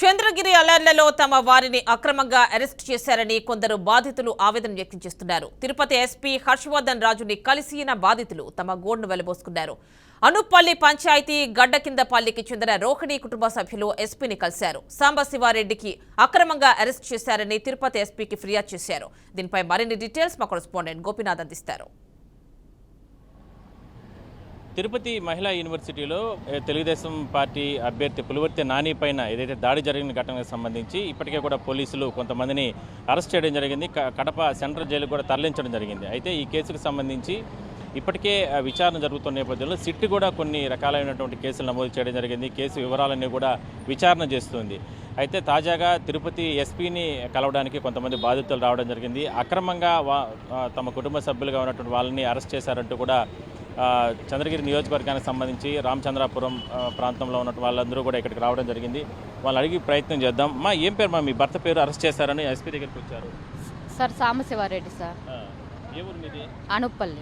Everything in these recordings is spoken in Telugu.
చంద్రగిరి అలర్లలో తమ వారిని అక్రమంగా అరెస్ట్ చేశారని కొందరు బాధితులు ఆవేదన వ్యక్తం చేస్తున్నారు. తిరుపతి ఎస్పీ హర్షవర్ధన్ రాజుని కలిసిన బాధితులు తమ గోడును వెలబోసుకున్నారు. అనుపల్లి పంచాయతీ గడ్డకిందపల్లికి చెందిన రోహిణి కుటుంబ సభ్యులు ఎస్పీని కలిశారు. సాంబశివారెడ్డికి అక్రమంగా అరెస్ట్ చేశారని తిరుపతి ఎస్పీకి ఫిర్యాదు చేశారు. దీనిపై మరిన్ని డీటెయిల్స్ మా కొరస్పాండెంట్ గోపీనాథ్ అందిస్తారు. తిరుపతి మహిళా యూనివర్సిటీలో తెలుగుదేశం పార్టీ అభ్యర్థి పులివర్తి నాని పైన ఏదైతే దాడి జరిగిన ఘటనకు సంబంధించి ఇప్పటికే కూడా పోలీసులు కొంతమందిని అరెస్ట్ చేయడం జరిగింది. క- కడప సెంట్రల్ జైలుకు కూడా తరలించడం జరిగింది. అయితే ఈ కేసుకు సంబంధించి ఇప్పటికే విచారణ జరుగుతున్న నేపథ్యంలో సిట్ కూడా కొన్ని రకాలైనటువంటి కేసులు నమోదు చేయడం జరిగింది. కేసు వివరాలన్నీ కూడా విచారణ చేస్తుంది. అయితే తాజాగా తిరుపతి ఎస్పీని కలవడానికి కొంతమంది బాధితులు రావడం జరిగింది. అక్రమంగా వా- తమ కుటుంబ సభ్యులుగా ఉన్నటువంటి వాళ్ళని అరెస్ట్ చేశారంటూ కూడా చంద్రగిరి నియోజకవర్గానికి సంబంధించి రామచంద్రాపురం ప్రాంతంలో ఉన్న వాళ్ళందరూ కూడా ఇక్కడికి రావడం జరిగింది. వాళ్ళు అడిగి ప్రయత్నం చేద్దాం. మా ఏం పేరు మా? మీ భర్త పేరు అరెస్ట్ చేశారని ఎస్పీ దగ్గరికి వచ్చారు. Sir Sambasiva Reddy sir. ఏ ఊరు మీది? అనుప్పల్లి.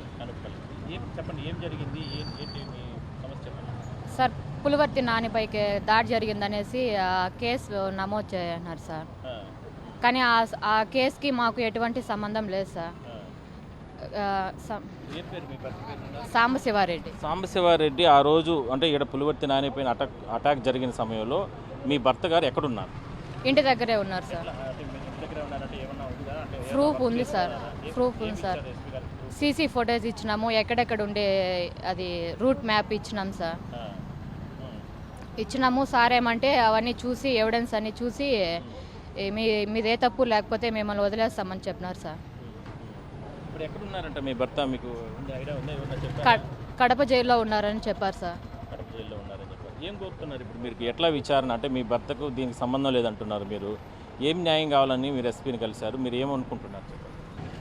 ఏం చెప్పండి ఏం జరిగింది? ఏం- ఏంటి మీ సమస్య చెప్పండి. సార్ పులివర్తి నానిపైకి దాడి జరిగిందనేసి కేసు నమోదు చేయన్నారు సార్. కానీ ఆ ఆ కేసుకి మాకు ఎటువంటి సంబంధం లేదు సార్. సాంబశివారెడ్డి. సాంబశివారెడ్డి ఆ రోజు అంటే ఇక్కడ పులివర్తి నానిపైన అటాక్ అటాక్ జరిగిన సమయంలో మీ భర్త గారు ఎక్కడున్నారు? ఇంటి దగ్గరే ఉన్నారు సార్. అంటే మీ ఇంటి దగ్గర ఉన్నారంటే ఏమన్నా ఉందా? అంటే ప్రూఫ్ ఉంది సార్. ప్రూఫ్ ఉంది సార్. సీసీ ఫొటోస్ ఇచ్చినాము. ఎక్కడెక్కడ ఉండే అది రూట్ మ్యాప్ ఇచ్చినాం సార్. ఇచ్చినాము. సార్ ఏమంటే అవన్నీ చూసి ఎవిడెన్స్ అన్ని చూసి మీ మీదే తప్పు లేకపోతే మిమ్మల్ని వదిలేస్తామని చెప్పినారు సార్. ఇప్పుడు ఎక్కడ ఉన్నారంట మీ భర్త? మీకు ఉంది ఐడియా ఉందా? ఏమన్నా చెప్పారా? కడ్- కడప జైల్లో ఉన్నారని చెప్పారు సార్. కడప జైల్లో ఉన్నారని చెప్పారు. ఏం కోరుతున్నారు ఇప్పుడు మీరు? ఎట్లా విచారణ? అంటే మీ భర్తకు దీనికి సంబంధం లేదంటున్నారు మీరు. ఏం న్యాయం కావాలని మీరు ఎస్పీని కలిశారు? మీరు ఏమనుకుంటున్నారు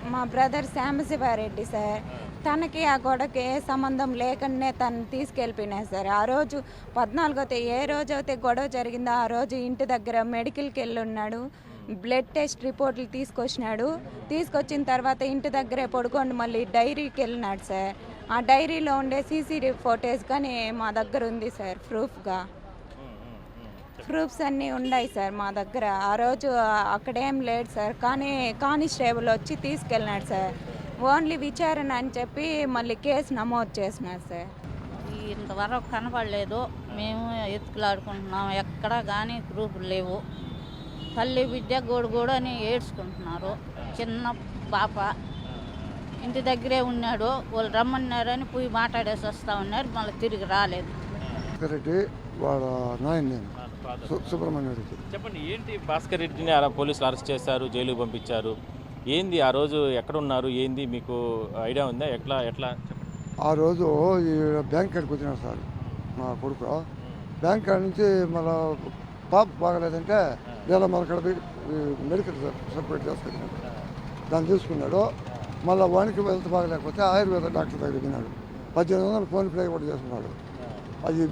మా బ్రదర్ శ్యామశివారెడ్డి సార్. తనకి ఆ గొడవకి ఏ సంబంధం లేకుండానే తను తీసుకెళ్ళిపోయినా సార్. ఆ రోజు పద్నాలుగో తే ఏ రోజు అయితే గొడవ జరిగిందో ఆ రోజు ఇంటి దగ్గర మెడికల్కి వెళ్ళి ఉన్నాడు. బ్లడ్ టెస్ట్ రిపోర్ట్లు తీసుకొచ్చినాడు. తీసుకొచ్చిన తర్వాత ఇంటి దగ్గరే పడుకోండి మళ్ళీ డైరీకి వెళ్ళినాడు సార్. ఆ డైరీలో ఉండే సీసీటీవీ ఫోటేజ్ కానీ మా దగ్గర ఉంది సార్ ప్రూఫ్గా. ప్రూఫ్స్ అన్నీ ఉన్నాయి సార్ మా దగ్గర. ఆ రోజు అక్కడేం లేదు సార్ కానీ కానిస్టేబుల్ వచ్చి తీసుకెళ్ళినాడు సార్. ఓన్లీ విచారణ అని చెప్పి మళ్ళీ కేసు నమోదు చేసినారు సార్. ఇంతవరకు కనపడలేదు. మేము ఎత్తుకులాడుకుంటున్నాం. ఎక్కడ కానీ గ్రూపులు లేవు. తల్లి బిడ్డ గోడు గోడు అని ఏడ్చుకుంటున్నారు. చిన్న పాప. ఇంటి దగ్గరే ఉన్నాడు. వాళ్ళు రమ్మన్నారని పోయి మాట్లాడేసి వస్తా ఉన్నారు. మళ్ళీ తిరిగి రాలేదు. రెడ్డి వాళ్ళ నాయన నేను. సు- సుబ్రహ్మణ్య రెడ్డి. చెప్పండి ఏంటి భాస్కర్ రెడ్డిని అలా పోలీసులు అరెస్ట్ చేశారు జైలుకి పంపించారు? ఏంది ఆ రోజు ఎక్కడ ఉన్నారు ఏంది మీకు ఐడియా ఉందా? ఎట్లా ఎట్లా? ఆ రోజు ఈ బ్యాంక్ కాడికి వచ్చినాడు సార్ మా కొడుకు. బ్యాంక్ కాడ నుంచి మళ్ళా పాప బాగలేదంటే నేను మన మెడికల్ సపరేట్ చేస్తాను దాన్ని తీసుకున్నాడు. మళ్ళీ వానికి వెళ్తే బాగలేకపోతే ఆయుర్వేద డాక్టర్ దగ్గర విన్నాడు పద్దెనిమిది వందలు ఫోన్ ప్లే కూడా చేసుకున్నాడు అది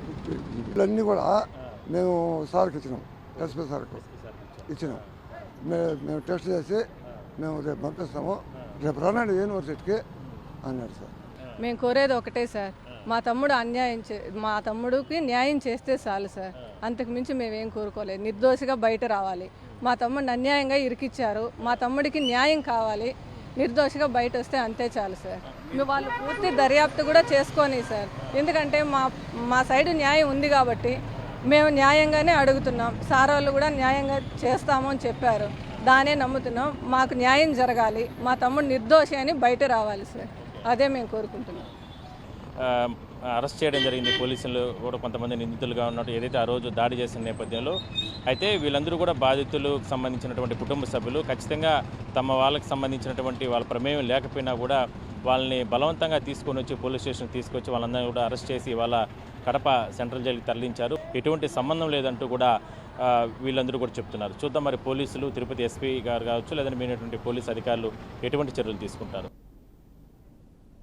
ఇవన్నీ కూడా మేము సార్కి ఇచ్చినాం. ఎస్పీ సార్కు ఇచ్చినాం. మే- మేము టెస్ట్ చేసి మేము రేపు పంపిస్తాము. రేపు రానండి యూనివర్సిటీకి అన్నాడు సార్. మేము కోరేది ఒకటే సార్. మా తమ్ముడు అన్యాయం చే మా తమ్ముడికి న్యాయం చేస్తే చాలు సార్. అంతకు మించి మేమేం కోరుకోలేదు. నిర్దోషిగా బయట రావాలి. మా తమ్ముడిని అన్యాయంగా ఇరికిచ్చారు. మా తమ్ముడికి న్యాయం కావాలి. నిర్దోషిగా బయట వస్తే అంతే చాలు సార్. వాళ్ళు పూర్తి దర్యాప్తు కూడా చేసుకొని సార్. ఎందుకంటే మా మా సైడు న్యాయం ఉంది కాబట్టి మేము న్యాయంగానే అడుగుతున్నాం. సార్ వాళ్ళు కూడా న్యాయంగా చేస్తాము అని చెప్పారు. దానే నమ్ముతున్నాం. మాకు న్యాయం జరగాలి. మా తమ్ముడు నిర్దోషి అని బయట రావాలి సార్. అదే మేము కోరుకుంటున్నాం. అరెస్ట్ చేయడం జరిగింది. పోలీసులు కూడా కొంతమంది నిందితులుగా ఉన్నట్టు ఏదైతే ఆ రోజు దాడి చేసిన నేపథ్యంలో అయితే వీళ్ళందరూ కూడా బాధితులకు సంబంధించినటువంటి కుటుంబ సభ్యులు. ఖచ్చితంగా తమ వాళ్ళకి సంబంధించినటువంటి వాళ్ళ ప్రమేయం లేకపోయినా కూడా వాళ్ళని బలవంతంగా తీసుకొని వచ్చి పోలీస్ స్టేషన్ తీసుకొచ్చి వాళ్ళందరినీ కూడా అరెస్ట్ చేసి వాళ్ళ కడప సెంట్రల్ జైలుకి తరలించారు. ఎటువంటి సంబంధం లేదంటూ కూడా వీళ్ళందరూ కూడా చెప్తున్నారు. చూద్దాం మరి పోలీసులు తిరుపతి ఎస్పీ గారు కావచ్చు లేదంటే మీనటువంటి పోలీస్ అధికారులు ఎటువంటి చర్యలు తీసుకుంటారు?